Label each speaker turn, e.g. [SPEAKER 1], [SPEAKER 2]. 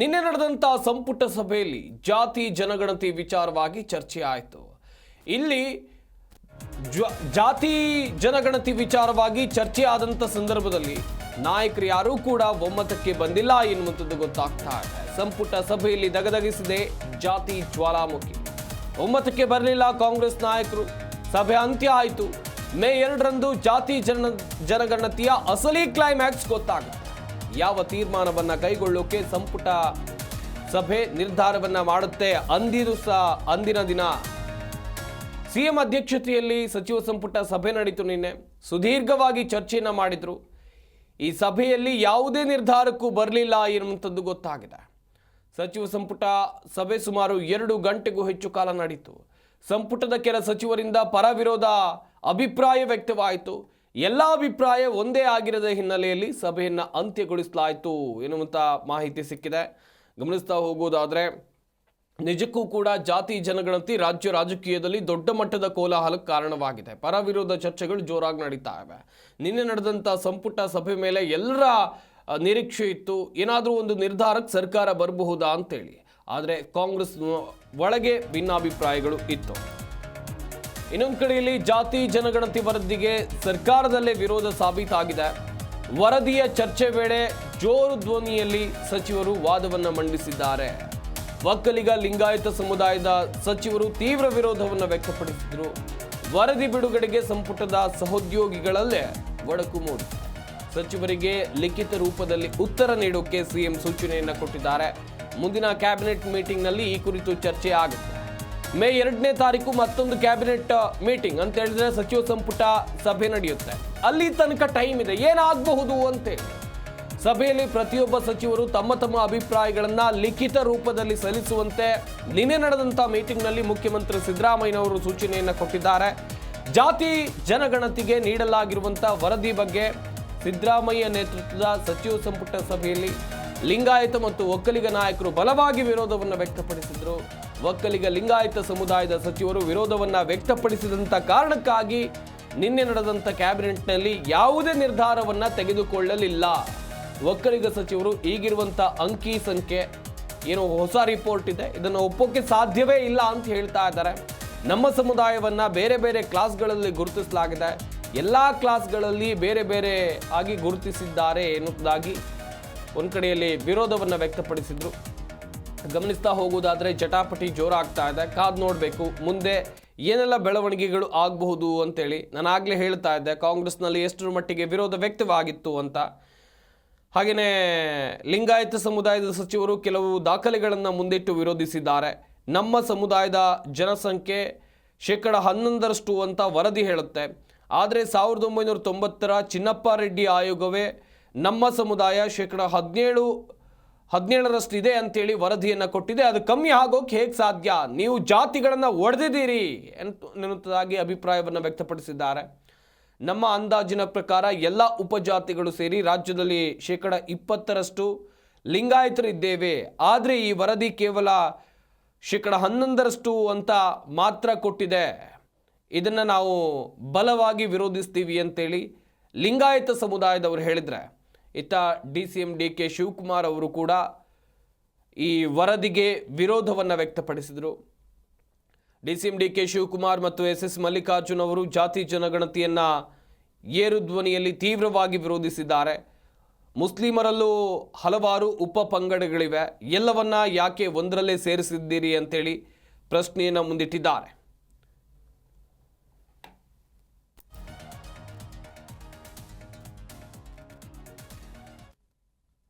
[SPEAKER 1] ನಿನ್ನೆ ನಡೆದಂಥ ಸಂಪುಟ ಸಭೆಯಲ್ಲಿ ಜಾತಿ ಜನಗಣತಿ ವಿಚಾರವಾಗಿ ಚರ್ಚೆ ಆಯಿತು. ಇಲ್ಲಿ ಜಾತಿ ಜನಗಣತಿ ವಿಚಾರವಾಗಿ ಚರ್ಚೆ ಆದಂಥ ಸಂದರ್ಭದಲ್ಲಿ ನಾಯಕರು ಯಾರೂ ಕೂಡ ಒಮ್ಮತಕ್ಕೆ ಬಂದಿಲ್ಲ ಎನ್ನುವಂಥದ್ದು ಗೊತ್ತಾಗ್ತಾ ಇದೆ. ಸಂಪುಟ ಸಭೆಯಲ್ಲಿ ದಗದಗಿಸಿದೆ ಜಾತಿ ಜ್ವಾಲಾಮುಖಿ. ಒಮ್ಮತಕ್ಕೆ ಬರಲಿಲ್ಲ ಕಾಂಗ್ರೆಸ್ ನಾಯಕರು. ಸಭೆ ಅಂತ್ಯ ಆಯಿತು. ಮೇ ಎರಡರಂದು ಜಾತಿ ಜನ, ಜನಗಣತಿಯ ಅಸಲಿ ಕ್ಲೈಮ್ಯಾಕ್ಸ್ ಗೊತ್ತಾಗುತ್ತೆ ಯಾವ ತೀರ್ಮಾನವನ್ನು ಕೈಗೊಳ್ಳೋಕೆ ಸಂಪುಟ ಸಭೆ ನಿರ್ಧಾರವನ್ನು ಮಾಡುತ್ತೆ ಅಂದಿರು ಸಹ ಅಂದಿನ ದಿನ. ಸಿಎಂ ಅಧ್ಯಕ್ಷತೆಯಲ್ಲಿ ಸಚಿವ ಸಂಪುಟ ಸಭೆ ನಡೀತು ನಿನ್ನೆ. ಸುದೀರ್ಘವಾಗಿ ಚರ್ಚೆಯನ್ನು ಮಾಡಿದರು. ಈ ಸಭೆಯಲ್ಲಿ ಯಾವುದೇ ನಿರ್ಧಾರಕ್ಕೂ ಬರಲಿಲ್ಲ ಎನ್ನುವಂಥದ್ದು ಗೊತ್ತಾಗಿದೆ. ಸಚಿವ ಸಂಪುಟ ಸಭೆ ಸುಮಾರು ಎರಡು ಗಂಟೆಗೂ ಹೆಚ್ಚು ಕಾಲ ನಡೀತು. ಸಂಪುಟದ ಕೆಲ ಸಚಿವರಿಂದ ಪರವಿರೋಧ ಅಭಿಪ್ರಾಯ ವ್ಯಕ್ತವಾಯಿತು. ಎಲ್ಲ ಅಭಿಪ್ರಾಯ ಒಂದೇ ಆಗಿರದ ಹಿನ್ನೆಲೆಯಲ್ಲಿ ಸಭೆಯನ್ನು ಅಂತ್ಯಗೊಳಿಸಲಾಯಿತು ಎನ್ನುವಂಥ ಮಾಹಿತಿ ಸಿಕ್ಕಿದೆ. ಗಮನಿಸ್ತಾ ಹೋಗೋದಾದರೆ, ನಿಜಕ್ಕೂ ಕೂಡ ಜಾತಿ ಜನಗಣತಿ ರಾಜ್ಯ ರಾಜಕೀಯದಲ್ಲಿ ದೊಡ್ಡ ಮಟ್ಟದ ಕೋಲಾಹಲಕ್ಕೆ ಕಾರಣವಾಗಿದೆ. ಪರ ವಿರೋಧ ಚರ್ಚೆಗಳು ಜೋರಾಗಿ ನಡೀತಾ ಇವೆ. ನಿನ್ನೆ ನಡೆದಂಥ ಸಂಪುಟ ಸಭೆ ಮೇಲೆ ಎಲ್ಲರ ನಿರೀಕ್ಷೆ ಇತ್ತು. ಏನಾದರೂ ಒಂದು ನಿರ್ಧಾರಕ್ಕೆ ಸರ್ಕಾರ ಬರಬಹುದಾ ಅಂತೇಳಿ. ಆದರೆ ಕಾಂಗ್ರೆಸ್ ಒಳಗೆ ಭಿನ್ನಾಭಿಪ್ರಾಯಗಳು ಇತ್ತು. ಇನ್ನೊಂದು ಕಡೆಯಲ್ಲಿ ಜಾತಿ ಜನಗಣತಿ ವರದಿಗೆ ಸರ್ಕಾರದಲ್ಲೇ ವಿರೋಧ ಸಾಬೀತಾಗಿದೆ. ವರದಿಯ ಚರ್ಚೆ ವೇಳೆ ಜೋರು ಧ್ವನಿಯಲ್ಲಿ ಸಚಿವರು ವಾದವನ್ನು ಮಂಡಿಸಿದ್ದಾರೆ. ಒಕ್ಕಲಿಗ ಲಿಂಗಾಯತ ಸಮುದಾಯದ ಸಚಿವರು ತೀವ್ರ ವಿರೋಧವನ್ನು ವ್ಯಕ್ತಪಡಿಸಿದರು. ವರದಿ ಬಿಡುಗಡೆಗೆ ಸಂಪುಟದ ಸಹೋದ್ಯೋಗಿಗಳಲ್ಲೇ ಒಡಕು ಮೂಡಿ. ಸಚಿವರಿಗೆ ಲಿಖಿತ ರೂಪದಲ್ಲಿ ಉತ್ತರ ನೀಡೋಕೆ ಸಿಎಂ ಸೂಚನೆಯನ್ನು ಕೊಟ್ಟಿದ್ದಾರೆ. ಮುಂದಿನ ಕ್ಯಾಬಿನೆಟ್ ಮೀಟಿಂಗ್ನಲ್ಲಿ ಈ ಕುರಿತು ಚರ್ಚೆ ಆಗುತ್ತೆ. ಮೇ ಎರಡನೇ ತಾರೀಕು ಮತ್ತೊಂದು ಕ್ಯಾಬಿನೆಟ್ ಮೀಟಿಂಗ್ ಅಂತ ಹೇಳಿದ್ರೆ ಸಚಿವ ಸಂಪುಟ ಸಭೆ ನಡೆಯುತ್ತೆ. ಅಲ್ಲಿ ತನಕ ಟೈಮ್ ಇದೆ. ಏನಾಗಬಹುದು ಅಂತೇಳಿ ಸಭೆಯಲ್ಲಿ ಪ್ರತಿಯೊಬ್ಬ ಸಚಿವರು ತಮ್ಮ ತಮ್ಮ ಅಭಿಪ್ರಾಯಗಳನ್ನು ಲಿಖಿತ ರೂಪದಲ್ಲಿ ಸಲ್ಲಿಸುವಂತೆ ನಿನ್ನೆ ನಡೆದಂಥ ಮೀಟಿಂಗ್ನಲ್ಲಿ ಮುಖ್ಯಮಂತ್ರಿ ಸಿದ್ದರಾಮಯ್ಯನವರು ಸೂಚನೆಯನ್ನ ಕೊಟ್ಟಿದ್ದಾರೆ. ಜಾತಿ ಜನಗಣತಿಗೆ ನೀಡಲಾಗಿರುವಂಥ ವರದಿ ಬಗ್ಗೆ ಸಿದ್ದರಾಮಯ್ಯ ನೇತೃತ್ವದ ಸಚಿವ ಸಂಪುಟ ಸಭೆಯಲ್ಲಿ ಲಿಂಗಾಯತ ಮತ್ತು ಒಕ್ಕಲಿಗ ನಾಯಕರು ಬಲವಾಗಿ ವಿರೋಧವನ್ನು ವ್ಯಕ್ತಪಡಿಸಿದರು. ಒಕ್ಕಲಿಗ ಲಿಂಗಾಯತ ಸಮುದಾಯದ ಸಚಿವರು ವಿರೋಧವನ್ನು ವ್ಯಕ್ತಪಡಿಸಿದಂಥ ಕಾರಣಕ್ಕಾಗಿ ನಿನ್ನೆ ನಡೆದಂಥ ಕ್ಯಾಬಿನೆಟ್ನಲ್ಲಿ ಯಾವುದೇ ನಿರ್ಧಾರವನ್ನು ತೆಗೆದುಕೊಳ್ಳಲಿಲ್ಲ. ಒಕ್ಕಲಿಗ ಸಚಿವರು ಈಗಿರುವಂಥ ಅಂಕಿ ಸಂಖ್ಯೆ ಏನೋ ಹೊಸ ರಿಪೋರ್ಟ್ ಇದೆ. ಇದನ್ನು ಒಪ್ಪೋಕೆ ಸಾಧ್ಯವೇ ಇಲ್ಲ ಅಂತ ಹೇಳ್ತಾ ಇದ್ದಾರೆ. ನಮ್ಮ ಸಮುದಾಯವನ್ನು ಬೇರೆ ಬೇರೆ ಕ್ಲಾಸ್ಗಳಲ್ಲಿ ಗುರುತಿಸಲಾಗಿದೆ. ಎಲ್ಲ ಕ್ಲಾಸ್ಗಳಲ್ಲಿ ಬೇರೆ ಬೇರೆ ಆಗಿ ಗುರುತಿಸಿದ್ದಾರೆ ಎನ್ನುವುದಾಗಿ ಒಂದು ಕಡೆಯಲ್ಲಿ ವಿರೋಧವನ್ನು ವ್ಯಕ್ತಪಡಿಸಿದ್ರು. ಗಮನಿಸ್ತಾ ಹೋಗುವುದಾದ್ರೆ ಜಟಾಪಟಿ ಜೋರಾಗ್ತಾ ಇದೆ. ಕಾದ್ ನೋಡಬೇಕು. ಮುಂದೆ ಏನೆಲ್ಲ ಬೆಳವಣಿಗೆಗಳು ಆಗಬಹುದು ಅಂತೇಳಿ ನಾನು ಆಗಲೇ ಹೇಳ್ತಾ ಇದ್ದೆ. ಕಾಂಗ್ರೆಸ್ನಲ್ಲಿ ಎಷ್ಟರ ಮಟ್ಟಿಗೆ ವಿರೋಧ ವ್ಯಕ್ತವಾಗಿತ್ತು ಅಂತ. ಹಾಗೆಯೇ ಲಿಂಗಾಯತ ಸಮುದಾಯದ ಸಚಿವರು ಕೆಲವು ದಾಖಲೆಗಳನ್ನು ಮುಂದಿಟ್ಟು ವಿರೋಧಿಸಿದ್ದಾರೆ. ನಮ್ಮ ಸಮುದಾಯದ ಜನಸಂಖ್ಯೆ ಶೇಕಡ ಹನ್ನೊಂದರಷ್ಟು ಅಂತ ವರದಿ ಹೇಳುತ್ತೆ. ಆದರೆ ಸಾವಿರದ ಒಂಬೈನೂರ ತೊಂಬತ್ತರ ಚಿನ್ನಪ್ಪ ರೆಡ್ಡಿ ಆಯೋಗವೇ ನಮ್ಮ ಸಮುದಾಯ ಶೇಕಡ ಹದಿನೇಳು ಹದಿನೇಳರಷ್ಟು ಇದೆ ಅಂತೇಳಿ ವರದಿಯನ್ನು ಕೊಟ್ಟಿದೆ. ಅದು ಕಮ್ಮಿ ಆಗೋಕೆ ಹೇಗೆ ಸಾಧ್ಯ? ನೀವು ಜಾತಿಗಳನ್ನು ಒಡೆದಿದ್ದೀರಿ ಎನ್ನುವುದಾಗಿ ಅಭಿಪ್ರಾಯವನ್ನು ವ್ಯಕ್ತಪಡಿಸಿದ್ದಾರೆ. ನಮ್ಮ ಅಂದಾಜಿನ ಪ್ರಕಾರ ಎಲ್ಲ ಉಪಜಾತಿಗಳು ಸೇರಿ ರಾಜ್ಯದಲ್ಲಿ ಶೇಕಡ ಇಪ್ಪತ್ತರಷ್ಟು ಲಿಂಗಾಯತರಿದ್ದೇವೆ. ಆದರೆ ಈ ವರದಿ ಕೇವಲ ಶೇಕಡ ಹನ್ನೊಂದರಷ್ಟು ಅಂತ ಮಾತ್ರ ಕೊಟ್ಟಿದೆ. ಇದನ್ನು ನಾವು ಬಲವಾಗಿ ವಿರೋಧಿಸ್ತೀವಿ ಅಂತೇಳಿ ಲಿಂಗಾಯತ ಸಮುದಾಯದವರು ಹೇಳಿದರೆ. ಇತ್ತ D C M D K Shivakumar ಅವರು ಕೂಡ ಈ ವರದಿಗೆ ವಿರೋಧವನ್ನು ವ್ಯಕ್ತಪಡಿಸಿದರು. D C M D K Shivakumar ಮತ್ತು ಎಸ್ ಎಸ್ ಮಲ್ಲಿಕಾರ್ಜುನ್ ಅವರು ಜಾತಿ ಜನಗಣತಿಯನ್ನು ಏರು ಧ್ವನಿಯಲ್ಲಿ ತೀವ್ರವಾಗಿ ವಿರೋಧಿಸಿದ್ದಾರೆ. ಮುಸ್ಲಿಮರಲ್ಲೂ ಹಲವಾರು ಉಪ ಪಂಗಡಗಳಿವೆ. ಎಲ್ಲವನ್ನ ಯಾಕೆ ಒಂದರಲ್ಲೇ ಸೇರಿಸಿದ್ದೀರಿ ಅಂತೇಳಿ ಪ್ರಶ್ನೆಯನ್ನು ಮುಂದಿಟ್ಟಿದ್ದಾರೆ.